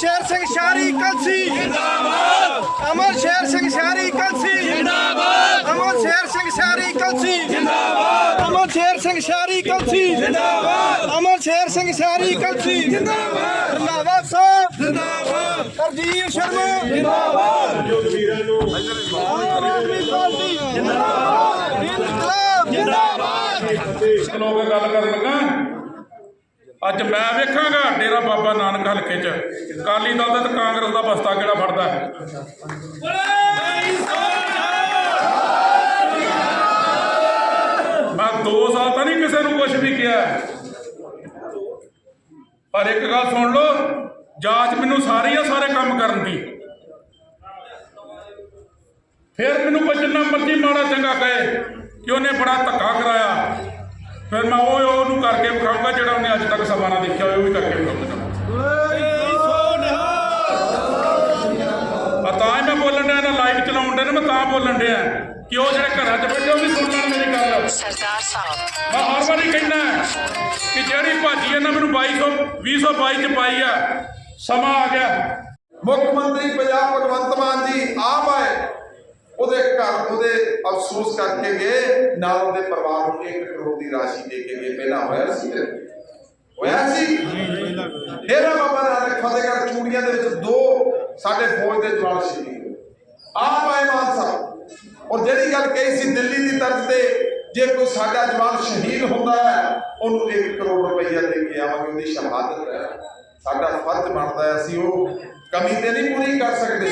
ਸ਼ੇਰ ਸਿੰਘ ਸ਼ਾਰੀ ਕਲਸੀ। ਜਿੰਦਾਬਾਦ ਅਮਰ ਸ਼ੇਰ ਸਿੰਘ ਸ਼ਾਰੀ ਕਲਸੀ। ਜਿੰਦਾਬਾਦ ਅਮਰ ਸ਼ੇਰ ਸਿੰਘ ਸ਼ਾਰੀ ਕਲਸੀ। ਜਿੰਦਾਬਾਦ ਅਮਰ ਸ਼ੇਰ ਸਿੰਘ ਸ਼ਾਰੀ ਕਲਸੀ। ਜਿੰਦਾਬਾਦ ਅਮਰ ਸ਼ੇਰ ਸਿੰਘ ਸ਼ਾਰੀ ਕਲਸੀ। ਜਿੰਦਾਬਾਦ ਰੰਧਾਵਾ ਸਾਹਿਬ। ਜਿੰਦਾਬਾਦ ਹਰਜੀਤ ਸ਼ਰਮਾ। ਜਿੰਦਾਬਾਦ। ਆਮ ਆਦਮੀ ਪਾਰਟੀ ਜਿੰਦਾਬਾਦ। ਇਨਕਲਾਬ ਜਿੰਦਾਬਾਦ ਲੋਕ ਗੱਲ ਕਰਨ ਲੱਗਾ। ਅੱਜ ਮੈਂ ਵੇਖਾਂਗਾ ਡੇਰਾ ਬਾਬਾ ਨਾਨਕ ਹਲਕੇ 'ਚ। ਅਕਾਲੀ ਦਲ ਦਾ ਤੇ ਕਾਂਗਰਸ ਦਾ ਬਸਤਾ ਕਿਹੜਾ ਫੜਦਾ ਹੈ? ਮੈਂ 2 ਸਾਲ ਤਾਂ ਨਹੀਂ ਕਿਸੇ ਨੂੰ ਕੁਝ ਵੀ ਕਿਹਾ ਪਰ ਇੱਕ ਗੱਲ ਸੁਣ ਲਓ, ਜਾਂਚ ਮੈਨੂੰ ਸਾਰੀ ਆ ਸਾਰੇ ਕੰਮ ਕਰਨ ਦੀ। ਫਿਰ ਮੈਨੂੰ ਕੋਈ ਜਿੰਨਾ ਮਰਜ਼ੀ ਮਾੜਾ ਚੰਗਾ ਕਹੇ ਕਿ ਉਹਨੇ ਬੜਾ ਧੱਕਾ ਕਰਾਇਆ। ਫਿਰ ਮੈਂ ਉਹ ਉਹਨੂੰ ਕਰਕੇ ਵਿਖਾਊਂਗਾ ਜਿਹੜਾ ਉਹਨੇ ਅੱਜ ਤੱਕ ਸਭਾ ਨਾ ਦੇਖਿਆ ਹੋਵੇ ਉਹ ਵੀ ਕਰਕੇ ਵਿਖਾਊਂਗਾ ਆ ਤਾਂ ਹੀ ਮੈਂ ਬੋਲਣ ਡਿਆ ਨਾ ਲਾਈਵ ਚਲਾਉਣ ਡਿਆ ਨਾ ਮੈਂ ਤਾਂ ਬੋਲਣ ਡਿਆ। ਕਿ ਉਹ ਜਿਹੜੇ ਘਰਾਂ 'ਚ ਬੈਠੇ ਉਹ ਵੀ ਸੁਣ ਲੈਣ ਮੇਰੀ ਗੱਲ। ਸਰਦਾਰ ਸਾਹਿਬ। ਮੈਂ ਹਰ ਵਾਰੀ ਕਹਿੰਦਾ ਕਿ ਜਿਹੜੀ ਭਾਜੀ ਇਹਨਾਂ ਮੈਨੂੰ 2200 2022 ਚ ਪਾਈ ਆ ਸਮਾਂ ਆ ਗਿਆ। ਮੁੱਖ ਮੰਤਰੀ ਪੰਜਾਬ ਭਗਵੰਤ ਮਾਨ ਜੀ ਆਪ ਆਏ। ਉਹਦੇ ਘਰ, ਉਹਦੇ ਅਫਸੋਸ ਕਰਕੇ ਗਏ, ਨਾਲ ਉਹਦੇ ਪਰਿਵਾਰ ਨੂੰ 1 ਕਰੋੜ ਦੀ ਰਾਸ਼ੀ ਦੇ ਕੇ ਗਏ। ਪਹਿਲਾਂ ਹੋਇਆ ਸੀ ਹੋਇਆ ਸੀ? ਡੇਰਾ ਬਾਬਾ ਨਾਨਕ ਫਤਿਹਗੜ੍ਹ ਚੂੜੀਆਂ ਦੇ ਵਿੱਚ ਦੋ ਸਾਡੇ ਫੌਜ ਦੇ ਜਵਾਨ ਸ਼ਹੀਦ ਹੋਏ। ਆਪ ਆਏ ਮਾਨ ਸਾਹਿਬ। ਔਰ ਜਿਹੜੀ ਗੱਲ ਕਹੀ ਸੀ ਦਿੱਲੀ ਦੀ ਤਰਜ਼ ਤੇ, ਜੇ ਕੋਈ ਸਾਡਾ ਜਵਾਨ ਸ਼ਹੀਦ ਹੁੰਦਾ ਹੈ, ਉਹਨੂੰ 1 ਕਰੋੜ ਰੁਪਈਆ ਦੇ ਕੇ ਆਵਾਂਗੇ, ਉਹਦੀ ਸ਼ਹਾਦਤ ਹੈ। ਸਾਡਾ ਫਰਜ਼ ਬਣਦਾ ਹੈ, ਅਸੀਂ ਉਹ ਕਮੀ ਤੇ ਨਹੀਂ ਪੂਰੀ ਕਰ ਸਕਦੇ।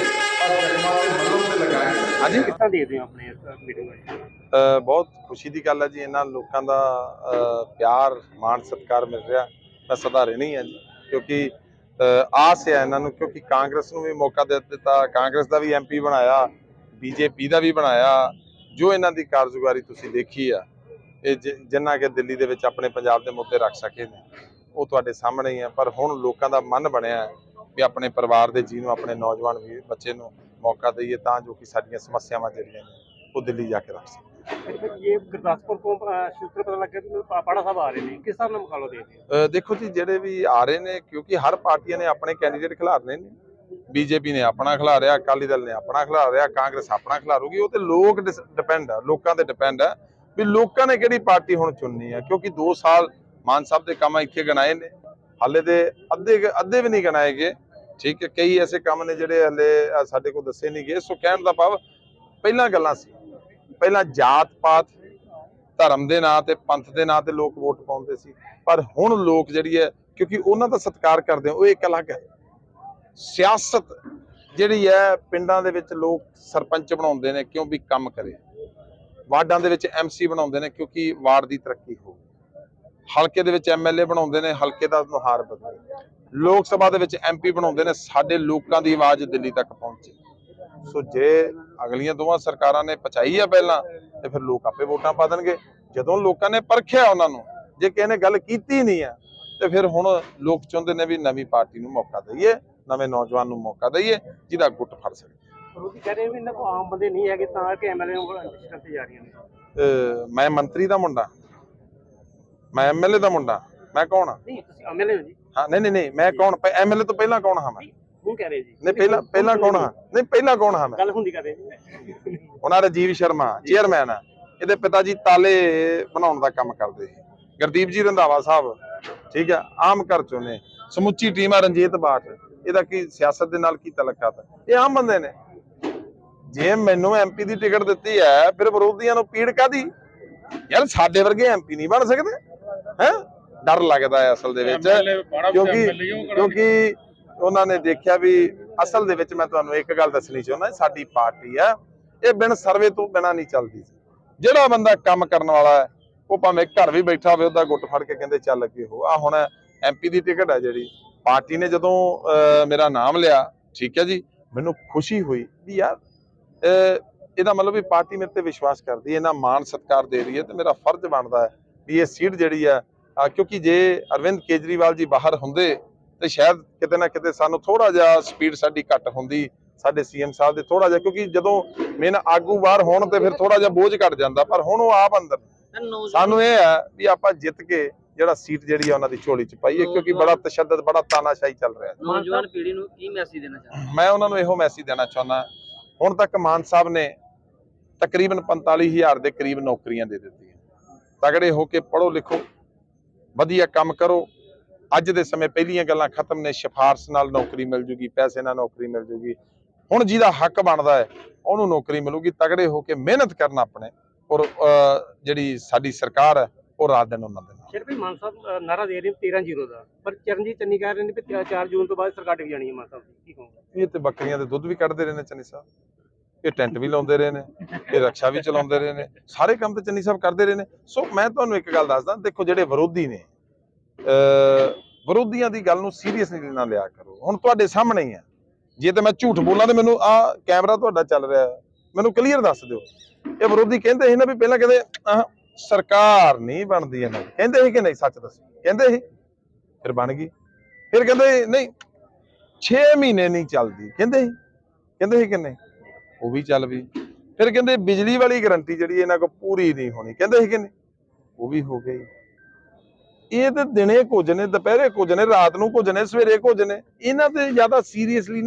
ਹਾਂਜੀ। ਦੇਖਦੇ ਹੋ ਆਪਣੇ ਮੀਟਿੰਗ ਬਹੁਤ ਖੁਸ਼ੀ ਦੀ ਗੱਲ ਹੈ ਜੀ ਇਹਨਾਂ ਲੋਕਾਂ ਦਾ ਪਿਆਰ ਮਾਣ ਸਤਿਕਾਰ ਮਿਲ ਰਿਹਾ। ਮੈਂ ਸਦਾ ਰਹਿਣੀ ਹੈ ਜੀ ਕਿਉਂਕਿ ਆਸ ਹੈ ਇਹਨਾਂ ਨੂੰ ਕਿਉਂਕਿ ਕਾਂਗਰਸ ਨੂੰ ਵੀ ਮੌਕਾ ਦੇ ਦਿੱਤਾ ਕਾਂਗਰਸ ਦਾ ਵੀ ਐਮਪੀ ਬਣਾਇਆ ਬੀਜੇਪੀ ਦਾ ਵੀ ਬਣਾਇਆ। ਜੋ ਇਹਨਾਂ ਦੀ ਕਾਰਜਗੁਜ਼ਾਰੀ ਤੁਸੀਂ ਦੇਖੀ ਆ ਇਹ ਜਿੰਨਾ ਕਿ ਦਿੱਲੀ ਦੇ ਵਿੱਚ ਆਪਣੇ ਪੰਜਾਬ ਦੇ ਮੁੱਦੇ ਰੱਖ ਸਕੇ ਨੇ ਉਹ ਤੁਹਾਡੇ ਸਾਹਮਣੇ ਹੀ ਆ ਪਰ ਹੁਣ ਲੋਕਾਂ ਦਾ ਮਨ ਬਣਿਆ ਹੈ ਵੀ ਆਪਣੇ ਪਰਿਵਾਰ ਦੇ ਜੀ ਨੂੰ ਆਪਣੇ ਨੌਜਵਾਨ ਵੀ ਬੱਚੇ ਨੂੰ ਮੌਕਾ ਦਈਏ ਤਾਂ ਜੋ ਕਿ ਸਾਡੀਆਂ ਸਮੱਸਿਆਵਾਂ ਜਿਹੜੀਆਂ ਨੇ ਉਹ ਦਿੱਲੀ ਜਾ ਕੇ ਰੱਖ ਸਕਣ। ਇਹ ਗੁਰਦਾਸਪੁਰ ਤੋਂ ਅਹ, ਸੂਤਰ ਪਤਾ ਲੱਗਿਆ ਕਿ ਪਾਪਾੜਾ ਸਾਹਿਬ ਆ ਰਹੇ ਨੇ ਕਿਸ ਹਿਸਾਬ ਨਾਲ ਮੁਕਾਬਲਾ ਦੇਖਦੇ ਹੋ ਅ, ਦੇਖੋ ਜੀ ਜਿਹੜੇ ਵੀ ਆ ਰਹੇ ਨੇ ਕਿਉਂਕਿ ਹਰ ਪਾਰਟੀਆਂ ਨੇ ਆਪਣੇ ਕੈਂਡੀਡੇਟ ਖਿਲਾਰਨੇ ਨੇ। ਬੀਜੇਪੀ ਨੇ ਆਪਣਾ ਖਿਲਾਰਿਆ ਅਕਾਲੀ ਦਲ ਨੇ ਆਪਣਾ ਖਿਲਾਰਿਆ ਕਾਂਗਰਸ ਆਪਣਾ ਖਿਲਾਰੂਗੀ। ਉਹ ਤੇ ਲੋਕ ਡਿਪੈਂਡ ਆ ਲੋਕਾਂ ਤੇ ਡਿਪੈਂਡ ਆ ਵੀ ਲੋਕਾਂ ਨੇ ਕਿਹੜੀ ਪਾਰਟੀ ਹੁਣ ਚੁਣਨੀ ਆ। ਕਿਉਂਕਿ 2 ਸਾਲ ਮਾਨ ਸਾਹਿਬ ਦੇ ਕੰਮ ਇੱਥੇ ਗਨਾਏ ਨੇ। ਹਾਲੇ ਦੇ ਅੱਧੇ ਅੱਧੇ ਵੀ ਨਹੀਂ ਗਨਾਏਗੇ ਠੀਕ ਹੈ, ਕਈ ਐਸੇ ਕੰਮ ਨੇ ਜਿਹੜੇ ਹਲੇ ਸਾਡੇ ਕੋਲ ਦੱਸੇ ਨਹੀਂ ਗਏ। ਸੋ ਕਹਿਣ ਦਾ ਭਾਵ, ਪਹਿਲਾਂ ਗੱਲਾਂ ਸੀ। ਪਹਿਲਾਂ ਜਾਤ ਪਾਤ, ਧਰਮ ਦੇ ਨਾਂ ਤੇ, ਪੰਥ ਦੇ ਨਾਂ ਤੇ ਲੋਕ ਵੋਟ ਪਾਉਂਦੇ ਸੀ। ਪਰ ਹੁਣ ਲੋਕ ਜਿਹੜੀ ਹੈ, ਕਿਉਂਕਿ ਉਹਨਾਂ ਦਾ ਸਤਿਕਾਰ ਕਰਦੇ ਉਹ ਇੱਕ ਅਲੱਗ ਹੈ। ਸਿਆਸਤ ਜਿਹੜੀ ਹੈ, ਪਿੰਡਾਂ ਦੇ ਵਿੱਚ ਲੋਕ ਸਰਪੰਚ ਬਣਾਉਂਦੇ ਨੇ, ਕਿਉਂ ਵੀ ਕੰਮ ਕਰੇ। ਵਾਰਡਾਂ ਦੇ ਵਿੱਚ ਐਮਸੀ ਬਣਾਉਂਦੇ ਨੇ, ਕਿਉਂਕਿ ਵਾਰਡ ਦੀ ਤਰੱਕੀ ਹੋ ਹਲਕੇ ਦੇ ਵਿੱਚ ਐਮਐਲਏ ਬਣਾਉਂਦੇ ਨੇ, ਹਲਕੇ ਦਾ ਨੁਹਾਰ ਬਦਲੇ। ਲੋਕ ਸਭਾ ਦੇ ਵਿੱਚ ਐਮਪੀ ਬਣਾਉਂਦੇ ਨੇ ਸਾਡੇ ਲੋਕਾਂ ਦੀ ਆਵਾਜ਼ ਦਿੱਲੀ ਤੱਕ ਪਹੁੰਚੇ। ਸੋ ਜੇ ਅਗਲੀਆਂ ਦੋਵਾਂ ਸਰਕਾਰਾਂ ਨੇ ਪਚਾਈ ਆ ਪਹਿਲਾਂ ਤੇ ਫਿਰ ਲੋਕ ਆਪੇ ਵੋਟਾਂ ਪਾ ਦੇਣਗੇ। ਜਦੋਂ ਲੋਕਾਂ ਨੇ ਪਰਖਿਆ ਉਹਨਾਂ ਨੂੰ ਜੇ ਕਿਸੇ ਨੇ ਗੱਲ ਕੀਤੀ ਨਹੀਂ ਆ ਤੇ ਫਿਰ ਹੁਣ ਲੋਕ ਚਾਹੁੰਦੇ ਨੇ ਵੀ ਨਵੀਂ ਪਾਰਟੀ ਨੂੰ ਮੌਕਾ ਦਈਏ ਨਵੇਂ ਨੌਜਵਾਨ ਨੂੰ ਮੌਕਾ ਦਈਏ ਜਿਹਦਾ ਗੁੱਟ ਫੜ ਸਕੇ। ਵਿਰੋਧੀ ਕਹਿ ਰਹੇ ਵੀ ਇਹਨਾਂ ਕੋਲ ਆਮ ਬੰਦੇ ਨਹੀਂ ਹੈਗੇ ਤਾਂ ਕਿ ਐਮਐਲਏ ਨੂੰ ਰਜਿਸਟਰ ਤੇ ਜਾ ਰਹੀਆਂ ਨੇ। ਮੈਂ ਮੰਤਰੀ ਦਾ ਮੁੰਡਾ। ਮੈਂ ਐਮਐਲਏ ਦਾ ਮੁੰਡਾ। ਮੈਂ ਕੌਣ ਆ? ਨਹੀਂ ਤੁਸੀਂ ਐਮਐਲਏ ਹੋ ਜੀ। ਹਾਂ ਨਹੀਂ ਨਹੀਂ ਨਹੀਂ ਮੈਂ ਕੌਣ? ਐਮਐਲਏ ਤੋਂ ਪਹਿਲਾਂ ਕੌਣ ਹਾਂ ਮੈਂ? ਹੁਣ ਕਹਿ ਰਹੇ ਜੀ। ਨਹੀਂ ਪਹਿਲਾਂ ਪਹਿਲਾਂ ਕੌਣ ਹਾਂ? ਨਹੀਂ ਪਹਿਲਾਂ ਕੌਣ ਹਾਂ ਮੈਂ? ਗੱਲ ਹੁੰਦੀ ਕਰ ਰਹੇ ਜੀ ਉਹਨਾਂ ਰਾਜੀਵ ਸ਼ਰਮਾ ਚੇਅਰਮੈਨ ਆ। ਇਹਦੇ ਪਿਤਾ ਜੀ ਤਾਲੇ ਬਣਾਉਣ ਦਾ ਕੰਮ ਕਰਦੇ ਸੀ। ਗੁਰਦੀਪ ਜੀ ਰੰਧਾਵਾ ਸਾਹਿਬ ਠੀਕ ਆ ਆਮ ਘਰ ਚੋਂ ਨੇ। ਸਮੁੱਚੀ ਟੀਮ ਆ ਰਣਜੀਤ ਬਾਠ। ਇਹਦਾ ਕੀ ਸਿਆਸਤ ਦੇ ਨਾਲ ਕੀ ਤਲਕਾਤ ਇਹ ਆਮ ਬੰਦੇ ਨੇ। ਜੇ ਮੈਨੂੰ ਐਮਪੀ ਦੀ ਟਿਕਟ ਦਿੱਤੀ ਹੈ ਫਿਰ ਵਿਰੋਧੀਆਂ ਨੂੰ ਪੀੜ ਕਾਦੀ ਯਾਰ ਸਾਡੇ ਵਰਗੇ ਐਮਪੀ ਨਹੀਂ ਬਣ ਸਕਦੇ। ਹੈ? ਡਰ ਲੱਗਦਾ ਹੈ ਅਸਲ ਦੇ ਵਿੱਚ। ਕਿਉਂਕਿ ਕਿਉਂਕਿ ਉਹਨਾਂ ਨੇ ਦੇਖਿਆ ਵੀ ਅਸਲ ਦੇ ਵਿੱਚ ਮੈਂ ਤੁਹਾਨੂੰ ਇੱਕ ਗੱਲ ਦੱਸਣੀ ਚਾਹੁੰਦਾ ਸਾਡੀ ਪਾਰਟੀ ਆ ਇਹ ਬਿਨ ਸਰਵੇ ਤੋਂ ਬਿਨਾ ਨਹੀਂ ਚੱਲਦੀ। ਜਿਹੜਾ ਬੰਦਾ ਕੰਮ ਕਰਨ ਵਾਲਾ ਹੈ ਉਹ ਭਾਵੇਂ ਘਰ ਵੀ ਬੈਠਾ ਹੋਵੇ ਉਹਦਾ ਗੁੱਟ ਫੜ ਕੇ ਕਹਿੰਦੇ ਚੱਲ ਅੱਗੇ ਹੋ। ਆ ਹੁਣ ਐਮਪੀ ਦੀ ਟਿਕਟ ਹੈ ਜਿਹੜੀ ਪਾਰਟੀ ਨੇ ਜਦੋਂ ਮੇਰਾ ਨਾਮ ਲਿਆ ਠੀਕ ਹੈ ਜੀ ਮੈਨੂੰ ਖੁਸ਼ੀ ਹੋਈ ਵੀ ਯਾਰ ਇਹਦਾ ਮਤਲਬ ਵੀ ਪਾਰਟੀ ਮੇਰੇ ਤੇ ਵਿਸ਼ਵਾਸ ਕਰਦੀ ਹੈ ਇਹਨਾਂ ਮਾਣ ਸਤਿਕਾਰ ਦੇ ਰਹੀ ਹੈ ਤੇ ਮੇਰਾ ਫਰਜ਼ ਬਣਦਾ ਹੈ ਵੀ ਇਹ ਸੀਟ ਜਿਹੜੀ ਹੈ ਕਿਉਂਕਿ ਜੇ ਅਰਵਿੰਦ ਕੇਜਰੀਵਾਲ ਜੀ ਬਾਹਰ ਹੁੰਦੇ ਤੇ ਸ਼ਾਇਦ ਕਿਤੇ ਨਾ ਕਿਤੇ ਸਾਨੂੰ ਥੋੜਾ ਜਿਹਾ ਸਪੀਡ ਸਾਡੀ ਘੱਟ ਹੁੰਦੀ ਸਾਡੇ ਸੀਐਮ ਸਾਹਿਬ ਦੇ ਥੋੜਾ ਜਿਹਾ ਕਿਉਂਕਿ ਜਦੋਂ ਮੇਨ ਆਗੂ ਬਾਹਰ ਹੋਣ ਤੇ ਫਿਰ ਥੋੜਾ ਜਿਹਾ ਬੋਝ ਘਟ ਜਾਂਦਾ ਪਰ ਹੁਣ ਉਹ ਆਪ ਅੰਦਰ ਸਾਨੂੰ ਇਹ ਹੈ ਵੀ ਆਪਾਂ ਜਿੱਤ ਕੇ ਜਿਹੜਾ ਸੀਟ ਜਿਹੜੀ ਆ ਉਹਨਾਂ ਦੀ ਝੋਲੀ 'ਚ ਪਾਈ ਹੈ ਕਿਉਂਕਿ ਬੜਾ ਤਸ਼ੱਦਦ ਬੜਾ ਤਾਨਾਸ਼ਾਹੀ ਚੱਲ ਰਿਹਾ ਨੌਜਵਾਨ ਪੀੜ੍ਹੀ ਨੂੰ ਕੀ ਮੈਸੇਜ ਦੇਣਾ ਚਾਹੁੰਦੇ? ਮੈਂ ਉਹਨਾਂ ਨੂੰ ਇਹੋ ਮੈਸੇਜ ਦੇਣਾ ਚਾਹੁੰਦਾ ਹੁਣ ਤੱਕ ਮਾਨ ਸਾਹਿਬ ਨੇ ਤਕਰੀਬਨ 45000 ਦੇ ਕਰੀਬ ਨੌਕਰੀਆਂ ਦੇ ਦਿੱਤੀਆਂ। ਤਗੜੇ ਹੋ ਕੇ ਪੜ੍ਹੋ ਲਿਖੋ ਵਧੀਆ ਕੰਮ ਕਰੋ। ਅੱਜ ਦੇ ਸਮੇਂ ਪਹਿਲੀਆਂ ਗੱਲਾਂ ਖਤਮ ਨੇ। ਸਿਫਾਰਸ਼ ਨਾਲ ਨੌਕਰੀ ਮਿਲ ਜੂਗੀ ਪੈਸੇ ਨਾਲ ਨੌਕਰੀ ਮਿਲ ਜੂਗੀ। ਹੁਣ ਜਿਹਦਾ ਹੱਕ ਬਣਦਾ ਹੈ ਉਹਨੂੰ ਨੌਕਰੀ ਮਿਲੂਗੀ। ਤਗੜੇ ਹੋ ਕੇ ਮਿਹਨਤ ਕਰਨਾ ਆਪਣੇ। ਔਰ ਜਿਹੜੀ ਸਾਡੀ ਸਰਕਾਰ ਹੈ ਉਹ ਰਾਤ ਦਿਨ ਉਹਨਾਂ ਦੇ ਨਾਲ। ਮਾਨ ਸਾਹਿਬ ਨਾਰਾ ਦੇ ਰਹੇ ਨੇ 13 ਜ਼ੀਰੋ ਦਾ। ਪਰ ਚਰਨਜੀਤ ਚੰਨੀ ਕਹਿ ਰਹੇ ਨੇ ਕਿ 4 ਜੂਨ ਤੋਂ ਬਾਅਦ ਸਰਕਾਰ ਜਾਣੀ ਹੈ ਮਾਨ ਸਾਹਿਬ ਦੀ। ਕੀ ਕਹੋਗੇ? ਇਹ ਤੇ ਬੱਕਰੀਆਂ ਦੇ ਦੁੱਧ ਵੀ ਕੱਢਦੇ ਰਹੇ ਨੇ ਚੰਨੀ ਸਾਹਿਬ। ਇਹ ਟੈਂਟ ਵੀ ਲਾਉਂਦੇ ਰਹੇ ਨੇ ਇਹ ਰਕਸ਼ਾ ਵੀ ਚਲਾਉਂਦੇ ਰਹੇ ਨੇ ਸਾਰੇ ਕੰਮ ਤੇ ਚੰਨੀ ਸਾਹਿਬ ਕਰਦੇ ਰਹੇ ਨੇ। ਸੋ ਮੈਂ ਤੁਹਾਨੂੰ ਇੱਕ ਗੱਲ ਦੱਸਦਾ ਦੇਖੋ ਜਿਹੜੇ ਵਿਰੋਧੀ ਨੇ ਅਹ ਵਿਰੋਧੀਆਂ ਦੀ ਗੱਲ ਨੂੰ ਸੀਰੀਅਸਲੀ ਨਾ ਲਿਆ ਕਰੋ। ਹੁਣ ਤੁਹਾਡੇ ਸਾਹਮਣੇ ਹੀ ਹੈ ਜੇ ਤੇ ਮੈਂ ਝੂਠ ਬੋਲਾਂ ਤੇ ਮੈਨੂੰ ਆ ਕੈਮਰਾ ਤੁਹਾਡਾ ਚੱਲ ਰਿਹਾ ਮੈਨੂੰ ਕਲੀਅਰ ਦੱਸ ਦਿਓ। ਇਹ ਵਿਰੋਧੀ ਕਹਿੰਦੇ ਸੀ ਨਾ ਵੀ ਪਹਿਲਾਂ ਕਹਿੰਦੇ ਆਹ, ਸਰਕਾਰ ਨਹੀਂ ਬਣਦੀ ਇਹਨਾਂ ਦੀ। ਕਹਿੰਦੇ ਸੀ ਕਿ ਨਹੀਂ ਸੱਚ ਦੱਸੋ। ਕਹਿੰਦੇ ਸੀ ਫਿਰ ਬਣ ਗਈ। ਫਿਰ ਕਹਿੰਦੇ ਨਹੀਂ 6 ਮਹੀਨੇ ਨਹੀਂ ਚੱਲਦੀ। ਕਹਿੰਦੇ ਸੀ ਕਹਿੰਦੇ ਸੀ ਕਿ ਨਹੀਂ? ਉਹ ਵੀ ਚੱਲ ਵੀ। ਫਿਰ ਕਹਿੰਦੇ ਬਿਜਲੀ ਵਾਲੀ ਗਾਰੰਟੀ ਜਿਹੜੀ ਇਹਨਾਂ ਕੋ ਪੂਰੀ ਨਹੀਂ ਹੋਣੀ। ਕਹਿੰਦੇ ਸੀ ਕਿ ਉਹ ਵੀ ਹੋ ਗਈ। ਇਹ ਤੇ ਦਿਨੇ ਕੁਝ ਨੇ, ਦੁਪਹਿਰੇ ਕੁਝ ਨੇ, ਰਾਤ ਨੂੰ ਕੁਝ ਨੇ, ਸਵੇਰੇ ਕੁਝ ਨੇ। ਇਹਨਾਂ ਤੇ ਜ਼ਿਆਦਾ ਸੀਰੀਅਸਲੀ